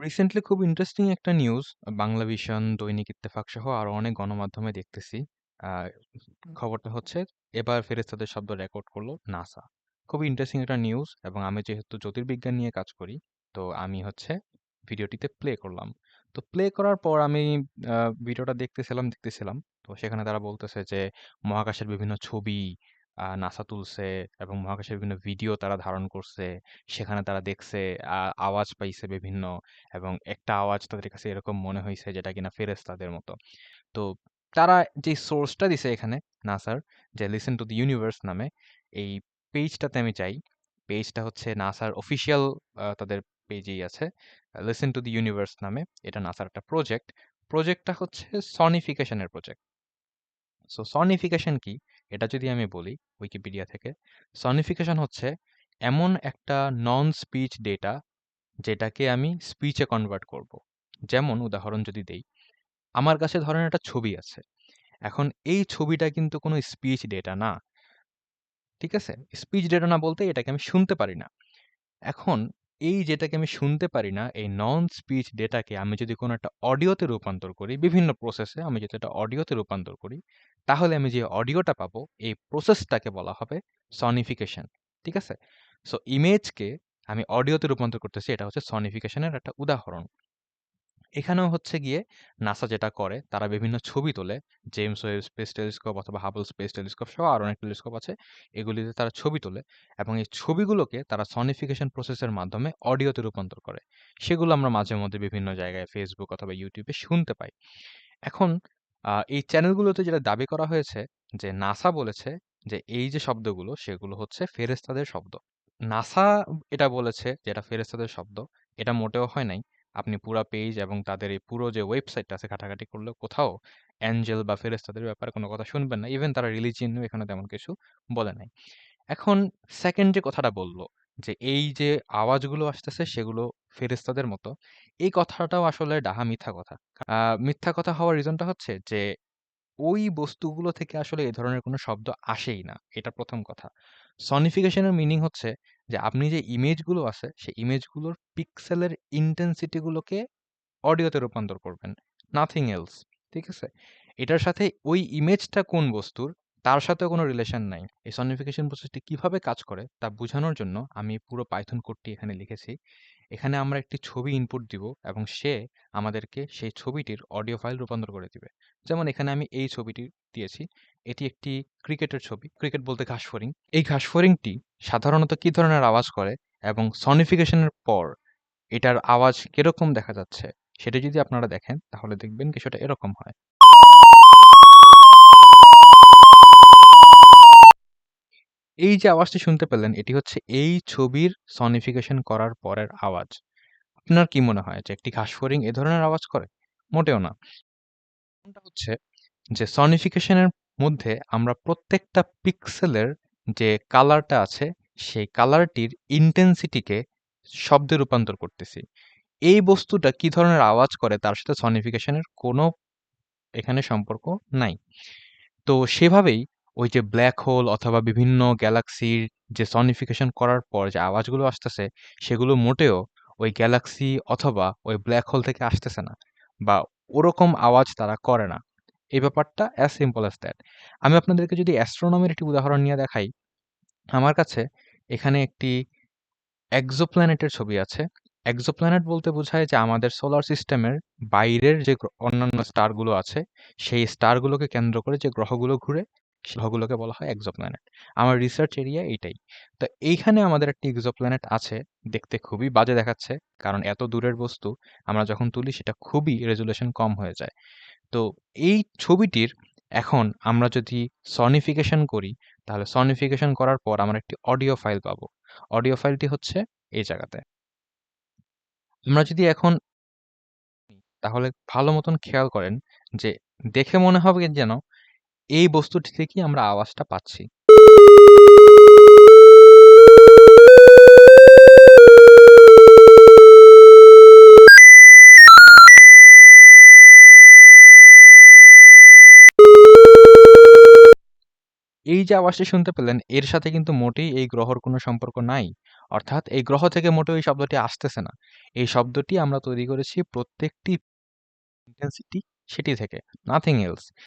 Recently খুব interesting একটা news Bangla vision, দৈনিক ইত্তেফাক সহ আরও অনেক গণমাধ্যমে দেখতেছি। আ খবরটা হচ্ছে এবার ফেরেশতাদের শব্দ রেকর্ড করল নাসা। খুবই ইন্টারেস্টিং একটা নিউজ এবং আমি যেহেতু জ্যোতির্বিজ্ঞান নিয়ে কাজ করি, তো আমি হচ্ছে ভিডিওটিতে প্লে করলাম। তো প্লে করার পর আমি আ ভিডিওটা দেখতেছিলাম, দেখতেছিলাম। তো সেখানে তারা বলতেছে যে মহাকাশের বিভিন্ন ছবি নাসা তুলছে এবং মহাকাশের বিভিন্ন ভিডিও তারা ধারণ করছে। সেখানে তারা দেখছে আওয়াজ পাইছে বিভিন্ন এবং একটা আওয়াজ তাদের কাছে এরকম মনে হইছে যেটা কিনা ফেরেশতাদের মতো। তো তারা যে সোর্সটা দিছে এখানে নাসার, যে লিসেন টু দ্য ইউনিভার্স নামে, এই পেজটাতে আমি যাই। পেজটা হচ্ছে নাসার অফিসিয়াল তাদের পেজেই আছে। লিসেন টু দ্য ইউনিভার্স নামে। এটা নাসার একটা প্রজেক্ট। প্রজেক্টটা হচ্ছে সনিফিকেশন এর প্রজেক্ট। সো সনিফিকেশন কি? এটা যদি আমি বলি উইকিপিডিয়া থেকে, সনিফিকেশন হচ্ছে এমন একটা নন স্পিচ ডেটা যেটাকে আমি স্পিচে কনভার্ট করব। যেমন উদাহরণ যদি দেই, আমার কাছে ধরেন একটা ছবি আছে। এখন এই ছবিটা কিন্তু কোনো স্পিচ ডেটা না। ঠিক আছে? স্পিচ ডেটা না বলতে এটাকে আমি শুনতে পারি না। এখন এই যেটাকে আমি শুনতে পারি না, এই নন স্পিচ ডেটাকে আমি যদি কোনো একটা অডিওতে রূপান্তর করি, বিভিন্ন প্রসেসে আমি যদি একটা অডিওতে রূপান্তর করি, তাহলে আমি যে অডিওটা পাবো, এই প্রসেসটাকে বলা হবে সনিফিকেশন। ঠিক আছে? সো ইমেজকে আমি অডিওতে রূপান্তর করতেছি, এটা হচ্ছে সনিফিকেশনের একটা উদাহরণ। এখানেও হচ্ছে গিয়ে নাসা যেটা করে, তারা বিভিন্ন ছবি তোলে। জেমস ওয়েব স্পেস টেলিস্কোপ অথবা হাবল স্পেস টেলিস্কোপ সহ আরও অনেক টেলিস্কোপ আছে। এগুলিতে তারা ছবি তোলে এবং এই ছবিগুলোকে তারা সনিফিকেশন প্রসেসের মাধ্যমে অডিওতে রূপান্তর করে। সেগুলো আমরা মাঝে মধ্যে বিভিন্ন জায়গায় ফেসবুক অথবা ইউটিউবে শুনতে পাই। এখন এই চ্যানেলগুলোতে যেটা দাবি করা হয়েছে যে নাসা বলেছে যে এই যে শব্দগুলো সেগুলো হচ্ছে ফেরেশতাদের শব্দ। নাসা এটা বলেছে যে এটা ফেরেশতাদের শব্দ। এটা মোটেও হয় নাই। আপনি পুরা পেজ এবং তাদের এই পুরো যে ওয়েবসাইটটা আছে ঘাটাঘাটি করলে কোথাও অ্যাঞ্জেল বা ফেরেশতাদের ব্যাপারে কোনো কথা শুনবেন না। ইভেন তারা রিলিজিয়ন এখানে তেমন কিছু বলে নাই। এখন সেকেন্ড যে কথাটা বলল, যে এই যে আওয়াজগুলো আসতেছে সেগুলো ফেরেশতাদের মতো। এই কথাটাও আসলে ডাহা মিথ্যা কথা। মিথ্যা কথা হওয়ার রিজনটা হচ্ছে যে ওই বস্তুগুলো থেকে আসলে এ ধরনের কোনো শব্দ আসেই না। এটা প্রথম কথা। সনিফিকেশন এর মিনিং হচ্ছে যে আপনি যে ইমেজগুলো আছে, সেই ইমেজগুলোর পিক্সেলের ইনটেনসিটিগুলোকে অডিওতে রূপান্তর করবেন। Nothing else. ঠিক আছে? এটার সাথে ওই ইমেজটা কোন বস্তুর, তার সাথে কোনো রিলেশন নাই। এই সনিফিকেশন প্রসেসটি কীভাবে কাজ করে তা বোঝানোর জন্য আমি পুরো পাইথন কোডটি এখানে লিখেছি। এখানে আমরা একটি ছবি ইনপুট দিব এবং সে আমাদেরকে সেই ছবিটির অডিও ফাইল রূপান্তর করে দিবে। যেমন এখানে আমি এই ছবিটি দিয়েছি। এটি একটি ক্রিকেটের ছবি। ক্রিকেট বলতে ঘাসফড়িং। এই ঘাস ঘাসফড়িংটি সাধারণত কি ধরনের আওয়াজ করে এবং সনিফিকেশন এর পর এটার আওয়াজ কীরকম দেখা যাচ্ছে, সেটা যদি আপনারা দেখেন তাহলে দেখবেন কিছুটা এরকম হয়। এই যে আওয়াজটি শুনতে পেলেন, এটি হচ্ছে এই ছবির সনিফিকেশন করার পরের আওয়াজ। আপনার কি মনে হয় যে একটি ঘাসফড়িং এ ধরনের আওয়াজ করে? মোটেও না। হচ্ছে যে সনিফিকেশন এর মধ্যে আমরা প্রত্যেকটা পিক্সেলের যে কালারটা আছে, সেই কালারটির ইনটেনসিটিকে শব্দে রূপান্তর করতেছি। এই বস্তুটা কি ধরনের আওয়াজ করে তার সাথে সনিফিকেশন এর কোনো এখানে সম্পর্ক নাই। তো সেভাবেই ওই যে ব্ল্যাক হোল অথবা বিভিন্ন গ্যালাক্সির যে সনিফিকেশন করার পর যে আওয়াজগুলো আসতেছে সেগুলো মোটেও ওই গ্যালাক্সি অথবা ওই ব্ল্যাক হোল থেকে আসতেছে না বা ওরকম আওয়াজ তারা করে না। এই ব্যাপারটা অ্যাজ সিম্পল অ্যাজ দ্যাট। আমি আপনাদেরকে যদি অ্যাস্ট্রোনমির একটি উদাহরণ নিয়ে দেখাই, আমার কাছে এখানে একটি এক্সোপ্ল্যানেটের ছবি আছে। এক্সোপ্ল্যানেট বলতে বোঝায় যে আমাদের সোলার সিস্টেমের বাইরের যে অন্যান্য স্টারগুলো আছে, সেই স্টারগুলোকে কেন্দ্র করে যে গ্রহগুলো ঘুরে, গ্রহগুলোকে বলা হয় এক্সোপ্ল্যানেট। আমার রিসার্চ এরিয়া এইটাই। তো এইখানে আমাদের একটি এক্সোপ্ল্যানেট আছে। দেখতে খুবই বাজে দেখাচ্ছে। কারণ এত দূরের বস্তু আমরা যখন তুলি সেটা খুবই রেজুলেশন কম হয়ে যায়। তো এই ছবিটির এখন আমরা যদি সনিফিকেশন করি, তাহলে সনিফিকেশন করার পর আমরা একটি অডিও ফাইল পাবো। অডিও ফাইলটি হচ্ছে এই জায়গাতে। আমরা যদি এখন তাহলে ভালো মতন খেয়াল করেন যে দেখে মনে হবে যেন এই বস্তুটি থেকেই আমরা আওয়াজটা পাচ্ছি। এই যে আওয়াজটি শুনতে পেলেন এর সাথে কিন্তু মোটেই এই গ্রহর কোনো সম্পর্ক নাই। অর্থাৎ এই গ্রহ থেকে মোটেও এই শব্দটি আসতেছে না। এই শব্দটি আমরা তৈরি করেছি প্রত্যেকটি ইন্টেন্সিটি সেটি থেকে, নাথিং এলস।